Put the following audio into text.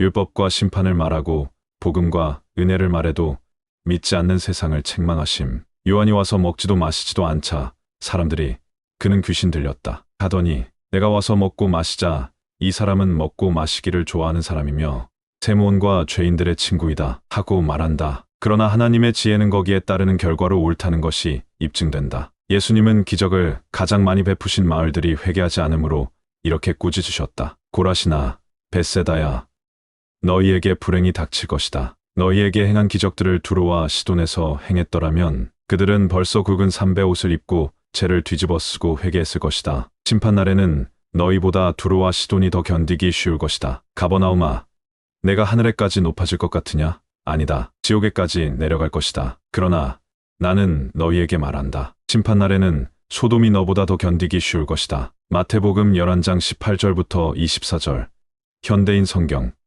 율법과 심판을 말하고 복음과 은혜를 말해도 믿지 않는 세상을 책망하심. 요한이 와서 먹지도 마시지도 않자 사람들이 그는 귀신 들렸다 하더니 내가 와서 먹고 마시자 이 사람은 먹고 마시기를 좋아하는 사람이며 세무원과 죄인들의 친구이다 하고 말한다. 그러나 하나님의 지혜는 거기에 따르는 결과로 옳다는 것이 입증된다. 예수님은 기적을 가장 많이 베푸신 마을들이 회개하지 않으므로 이렇게 꾸짖으셨다. 고라시나 베세다야 너희에게 불행이 닥칠 것이다. 너희에게 행한 기적들을 두로와 시돈에서 행했더라면 그들은 벌써 굵은 삼배 옷을 입고 죄를 뒤집어 쓰고 회개했을 것이다. 심판날에는 너희보다 두로와 시돈이 더 견디기 쉬울 것이다. 가버나움아, 내가 하늘에까지 높아질 것 같으냐? 아니다. 지옥에까지 내려갈 것이다. 그러나 나는 너희에게 말한다. 심판날에는 소돔이 너보다 더 견디기 쉬울 것이다. 마태복음 11장 18절부터 24절. 현대인 성경